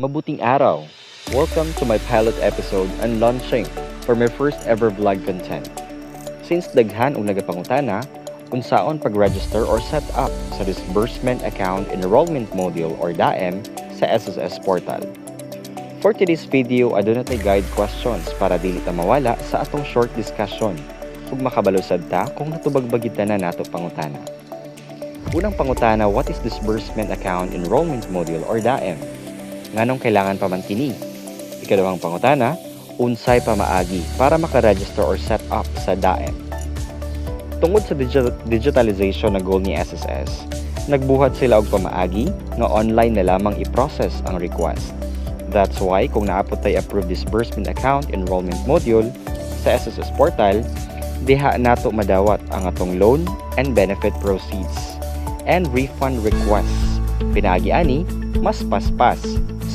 Mabuting araw! Welcome to my pilot episode and launching for my first ever vlog content. Since daghan og nagapangutana, unsaon pag-register or set up sa Disbursement Account Enrollment Module or DAEM sa SSS portal. For today's video, aduna tay guide questions para dili ta mawala sa atong short discussion ug makabalusad ta kung natubagbagid na nato pangutana. Unang pangutana, what is Disbursement Account Enrollment Module or DAEM? Nganong kailangan pa man kini? Ikalawang pangutana, unsay pamaagi para makaregister or set up sa DAEM. Tungod sa digi- digitalization na goal ni SSS, nagbuhat sila og pamaagi nga online na lamang i-process ang request. That's why kung naapot tay approved disbursement account enrollment module sa SSS portal, diha nato madawat ang atong loan and benefit proceeds and refund requests. Pinagi ani, mas paspas,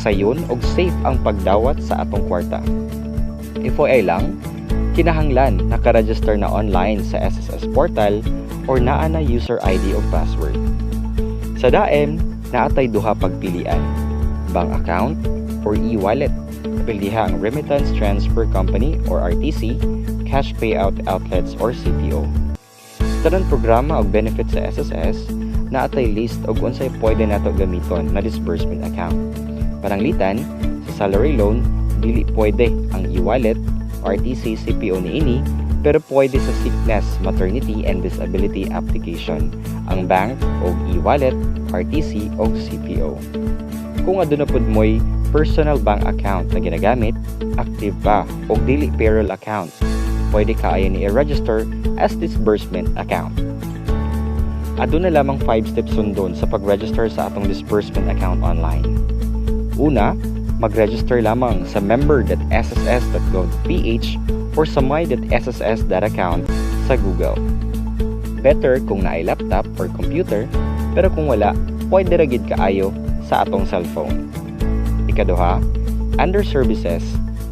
sayon og safe ang pagdawat sa atong kwarta. FYI lang, kinahanglan nakaregister na online sa SSS portal or naa na user ID o password. Sa DAEM, naatay duha pagpilian, bank account or e-wallet. Pildiha ang Remittance Transfer Company or RTC, Cash Payout Outlets or CPO. Tanan programa og benefit sa SSS, naatay list og unsay pwede nato gamiton na disbursement account. Pananglitan, sa salary loan, dili pwede ang e-wallet, RTC, CPO ni ini, pero pwede sa sickness, maternity, and disability application, ang bank o e-wallet, RTC o CPO. Kung aduna pud mo'y personal bank account na ginagamit, active pa o dili payroll account, pwede kaayo ni i-register as disbursement account. Aduna lamang 5 steps sundon sa pag-register sa atong disbursement account online. Una, mag-register lamang sa member.sss.gov.ph or sa my.sss.account sa Google. Better kung naay laptop or computer, pero kung wala, pwede ra gid kaayo sa atong cellphone. Ikaduha, under services,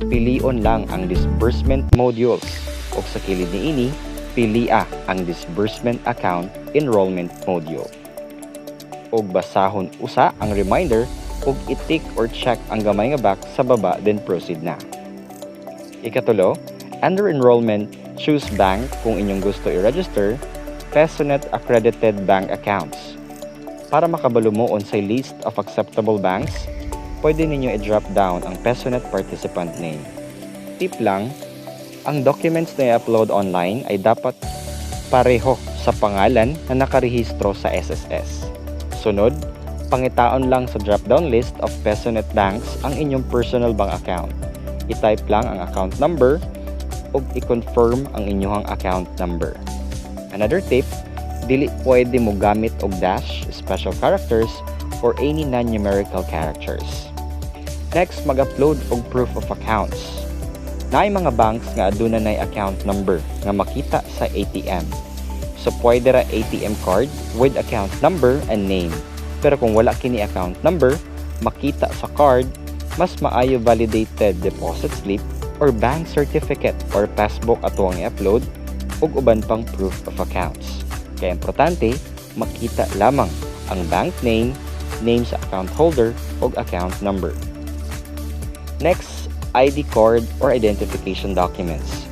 pilion lang ang disbursement modules o sa kilid ni ini, pilia ang disbursement account enrollment module. Og basahon usa ang reminder ug i-tick or check ang gamay nga box sa baba then proceed na. Ikatulo, under enrollment, choose bank kung inyong gusto i-register, PesoNet accredited bank accounts. Para makabalo unsay list of acceptable banks, pwede ninyo i-drop down ang PesoNet participant name. Tip lang, ang documents na i-upload online ay dapat pareho sa pangalan na nakarehistro sa SSS. Sunod, pangitaon lang sa drop-down list of PesoNet banks ang inyong personal bank account. I-type lang ang account number ug i-confirm ang inyong account number. Another tip, dili pwede mo gamit og dash, special characters, or any non-numerical characters. Next, mag-upload og proof of accounts. Naay mga banks nga aduna nay account number nga makita sa ATM. So pwede ra ATM card with account number and name. Pero kung wala kini account number, makita sa card, mas maayo validated deposit slip or bank certificate or passbook ato ang i-upload ug uban pang proof of accounts. Kaya importante, makita lamang ang bank name, name sa account holder ug account number. Next, ID card or identification documents.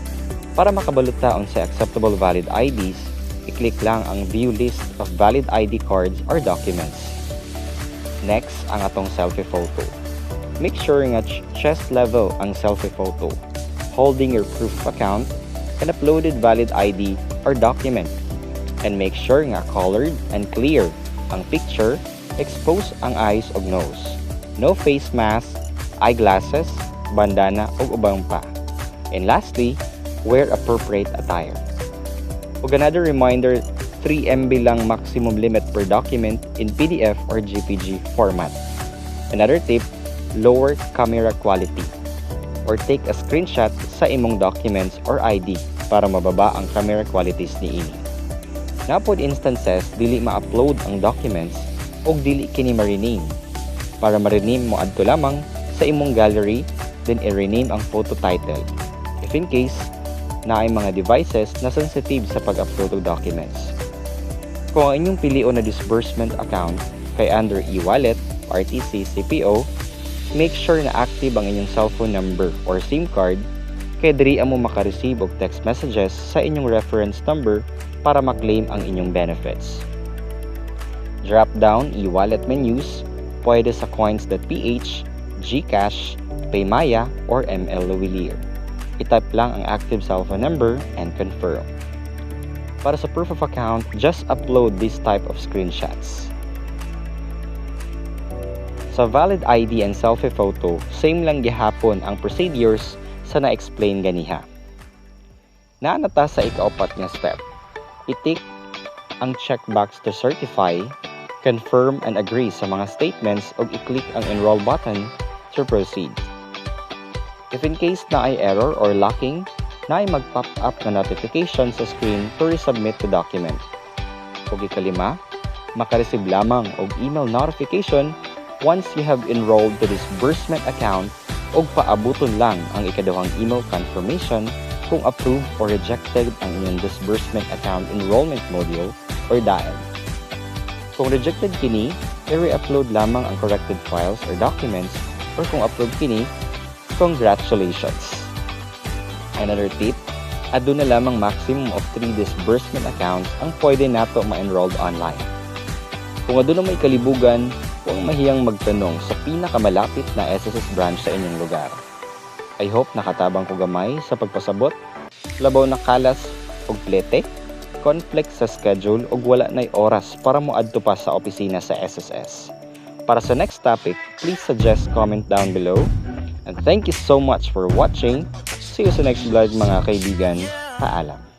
Para makabalot taon sa acceptable valid IDs, i-click lang ang view list of valid ID cards or documents. Next, ang atong selfie photo. Make sure nga ch- chest level ang selfie photo, holding your proof of account and uploaded valid ID or document. And make sure nga colored and clear ang picture, expose ang eyes og nose. No face mask, eyeglasses, bandana o ubang pa. And lastly, wear appropriate attire. Ug another reminder, 3 MB lang maximum limit per document in PDF or JPG format. Another tip, lower camera quality or take a screenshot sa imong documents or ID para mababa ang camera qualities ni ini. Napod instances dili ma-upload ang documents o dili kini ma-rename. Para ma-rename mo adto lamang sa imong gallery then i-rename ang photo title. If in case na ay mga devices na sensitive sa pag-upload ng documents. Kung ang inyong pilion na disbursement account kay under e-wallet, RTC, CPO, make sure na active ang inyong cellphone number or SIM card kaya diri mo makareceive og text messages sa inyong reference number para maklaim ang inyong benefits. Drop down e-wallet menus pwede sa coins.ph, GCash, Paymaya, or ML Luwilier. I-type lang ang active cellphone number and confirm. Para sa proof of account, just upload this type of screenshots. Sa valid ID and selfie photo, same lang gihapon ang procedures sa na-explain ganiha. Naanata sa ikaapat nga step. I-tick ang checkbox to certify, confirm and agree sa mga statements o i-click ang enroll button to proceed. If in case na ay error or lacking, na ay mag-pop up na notification sa screen to resubmit the document. Kung ikalima, makareceive lamang og email notification once you have enrolled the disbursement account o paabuton lang ang ikaduhang email confirmation kung approved or rejected ang inyong disbursement account enrollment module or DAEM. Kung rejected kini, i-re-upload lamang ang corrected files or documents or kung approved kini, congratulations! Another tip, ado na lamang maximum of 3 disbursement accounts ang pwede nato ma-enrolled online. Kung na may kalibugan, huwag mahiyang magtanong sa pinakamalapit na SSS branch sa inyong lugar. I hope nakatabang ko gamay sa pagpasabot, labaw na kalas og plete, conflict sa schedule ug wala nay oras para mo adto pa sa opisina sa SSS. Para sa next topic, please suggest comment down below. And thank you so much for watching. See you sa next vlog mga kaibigan. Paalam.